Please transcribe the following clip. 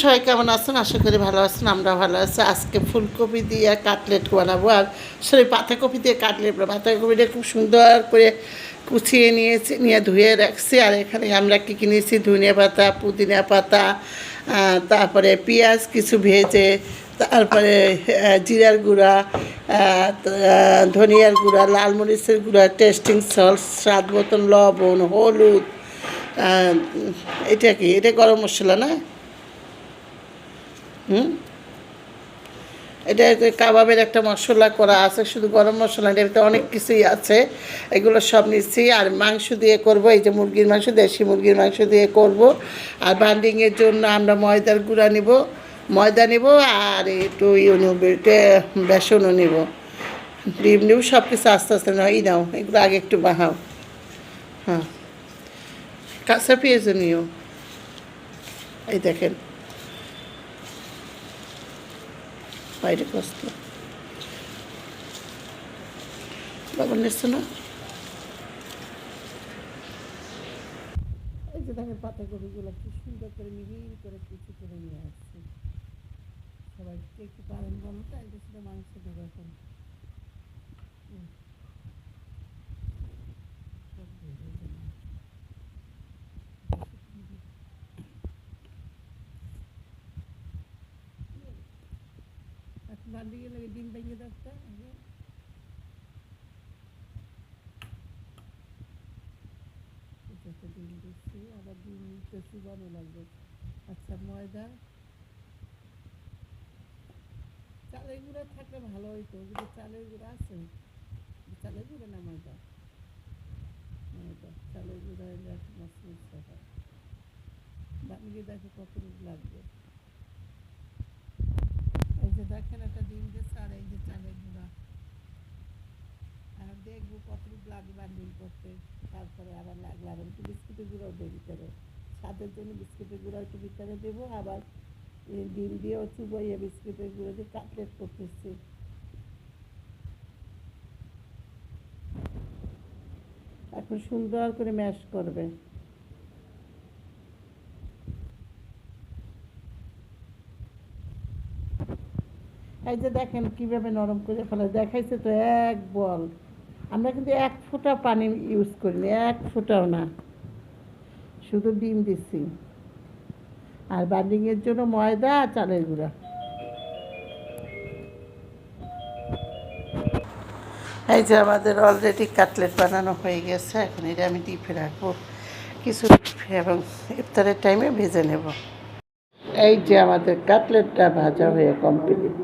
সবাই কেমন আছেন? আশা করি ভালো আছেন আমরা ভালো আছি। আজকে ফুলকপি দিয়ে কাটলেট বানাবো আর সরি পাতাকপি দিয়ে কাটলেট পাতাকপিটা খুব সুন্দর করে কুচিয়ে নিয়েছি, নিয়ে ধুয়ে রাখছি। আর এখানে আমরা কী কিনেছি? ধনিয়া পাতা, পুদিনা পাতা তারপরে পেঁয়াজ, কিছু ভেজে, তারপরে জিরার গুঁড়া ধনিয়ার গুঁড়া, লাল মরিচের গুঁড়া, টেস্টিং সল্ট, স্বাদ মতন লবণ, হলুদ এটা কি? এটা গরম মশলা না? হুম? এটা কাবাবের একটা মশলা করা আছে শুধু গরম মশলা না, এটাতে অনেক কিছুই আছে। এগুলো সব নিচ্ছি আর মাংস দিয়ে করব এই যে মুরগির মাংস দেশি মুরগির মাংস দিয়ে করব। আর বান্ডিংয়ের জন্য আমরা ময়দার গুঁড়া নিব ময়দা নিব আর একটু ইয়ে নেব বেসনও নিব। ডিম নিব সব কিছু আস্তে আস্তে নাও এই নাও এগুলো আগে একটু বাহাও হ্যাঁ। কাঁচা পেঁয়াজও নিও। এই দেখেন বাইরে কষ্ট বাবা নিচ্ছে না এই যে দেখেন পাতাকপিগুলো কি সুন্দর করে মিহিন করে কিছু করে নিয়ে আসছে। সবাইকে একটু পারেন বলো তো এটা শুধু মাংস দেবো এখন হুম। সব দিয়ে দেবো। বান্ডিকে লাগে ডিম ভেঙে দাঁড়টা এটাতে ডিম দিচ্ছি আবার ডিম নিতে চুবানো লাগবে আচ্ছা ময়দা চালের গুঁড়া থাকলে ভালো হইতো কিন্তু চালের গুঁড়া আছে চালের গুঁড়া না ময়দা ময়দা চালের গুঁড়া এলে একটু মশলা হয় বানিয়ে দেখো কতটুকু লাগবে দেখেন একটা ডিম দিচ্ছে আর এই যে চালের গুঁড়া। আর দেখব কতটুকু লাগবে বান্ডিল করতে, তারপরে আবার লাগলে আবার একটু বিস্কুটের গুঁড়াও দেয় ভিতরে স্বাদের জন্য বিস্কুটের গুঁড়া একটু ভিতরে দেবো, আবার ডিম দিয়েও চুবাইয়ে বিস্কুটের গুঁড়ো দিয়ে কাটলেট করতেছি। এখন সুন্দর করে ম্যাশ করবে। এই যে দেখেন কীভাবে নরম করে ফেলে, দেখাইছে তো এক বল। আমরা কিন্তু এক ফোঁটা পানি ইউজ করিনি, এক ফোঁটাও না। শুধু ডিম দিচ্ছি। আর বান্ডিংয়ের জন্য ময়দা চালের গুঁড়া। এই যে আমাদের অলরেডি কাটলেট বানানো হয়ে গেছে, এখন এটা আমি ডিপে রাখব। কিছু এবং ইফতারের টাইমে ভেজে নেব। এই যে আমাদের কাটলেটটা ভাজা হয়ে কমপ্লিট